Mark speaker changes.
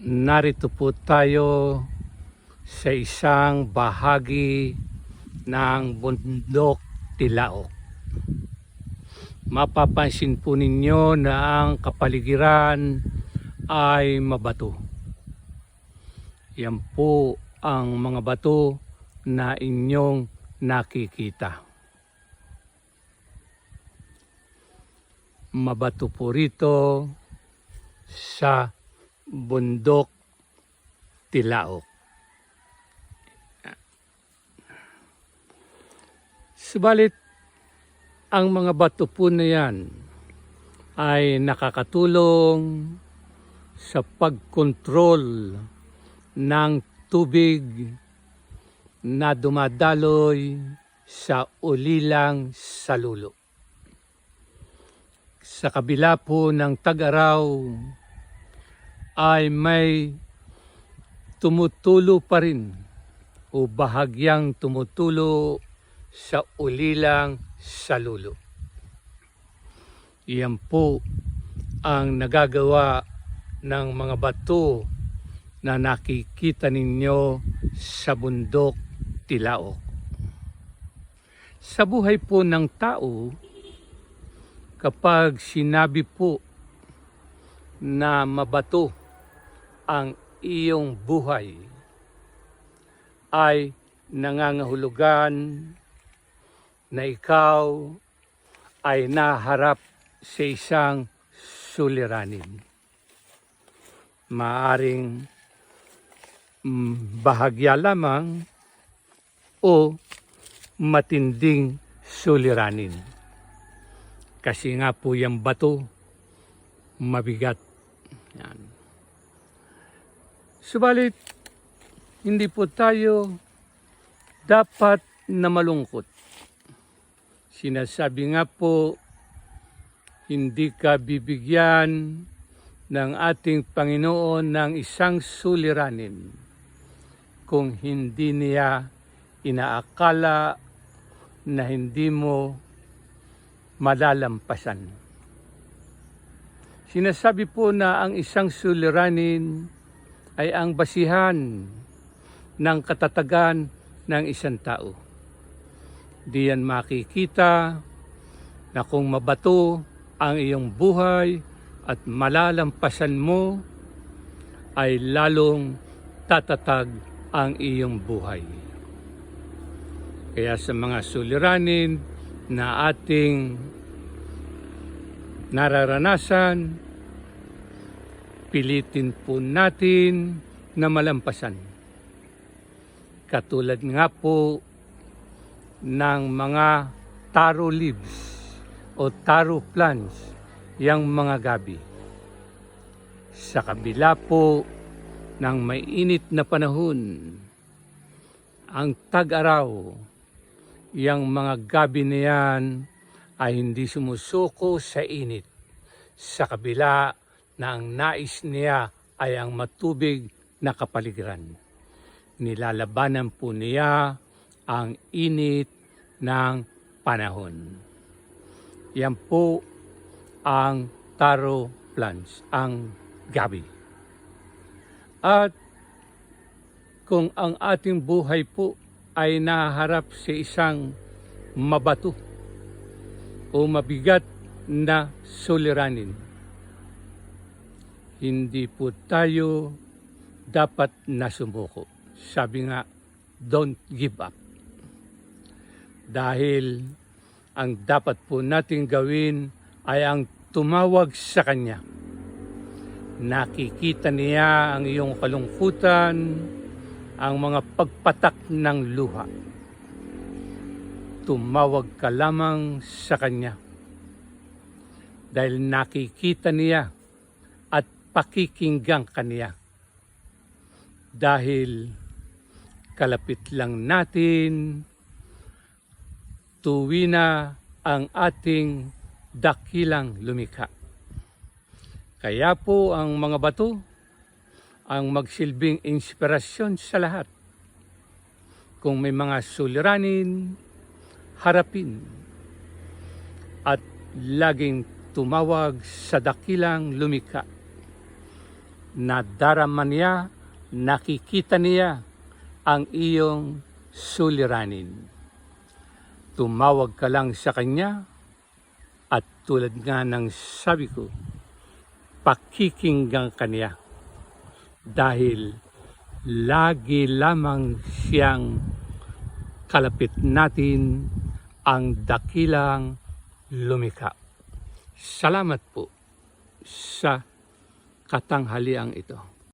Speaker 1: narito po tayo sa isang bahagi ng bundok Tilaok. Mapapansin po ninyo na ang kapaligiran ay mabato. Yan po ang mga bato na inyong nakikita. Mabato po rito sa bundok Tilaok. Subalit, ang mga bato po na yan ay nakakatulong sa pagkontrol ng tubig na dumadaloy sa ulilang salulo. Sa kabila po ng tag-araw ay may tumutulo pa rin o bahagyang tumutulo sa ulilang salulo. Iyan po ang nagagawa ng mga bato na nakikita ninyo sa bundok Tilaok. Sa buhay po ng tao, kapag sinabi po na mabato ang iyong buhay, ay nangangahulugan na ikaw ay naharap sa isang suliranin. Maaring bahagya lamang o matinding suliranin. Kasi nga po yung bato, mabigat. Yan. Subalit, hindi po tayo dapat na malungkot. Sinasabi nga po, hindi ka bibigyan ng ating Panginoon ng isang suliranin kung hindi niya inaakala na hindi mo malalampasan. Sinasabi po na ang isang suliranin ay ang basihan ng katatagan ng isang tao. Di yan makikita na kung mabato ang iyong buhay at malalampasan mo ay lalong tatatag ang iyong buhay. Kaya sa mga suliranin na ating nararanasan, pilitin po natin na malampasan. Katulad nga po ng mga taro leaves o taro plants, yang mga gabi. Sa kabila po ng may init na panahon, ang tag-araw, yang mga gabi na yan ay hindi sumusuko sa init. Sa kabila na ang nais niya ay ang matubig na kapaligiran. Nilalabanan po niya ang init ng panahon. Yan po ang taro plants, ang gabi. At kung ang ating buhay po ay naharap sa isang mabato o mabigat na suliranin, hindi po tayo dapat nasumuko. Sabi nga, don't give up. Dahil ang dapat po nating gawin ay ang tumawag sa Kanya. Nakikita niya ang iyong kalungkutan, ang mga pagpatak ng luha. Tumawag ka lamang sa Kanya. Dahil nakikita niya at pakikinggang Kanya. Dahil kalapit lang natin, tuwi na ang ating dakilang lumikha. Kaya po ang mga bato ang magsilbing inspirasyon sa lahat. Kung may mga suliranin, harapin at laging tumawag sa dakilang lumikha nadarama niya, nakikita niya ang iyong suliranin. Tumawag ka lang sa kanya at tulad nga ng sabi ko, pakikinggan ka niya dahil lagi lamang siyang kalapit natin ang dakilang lumika. Salamat po sa katanghaliang ito.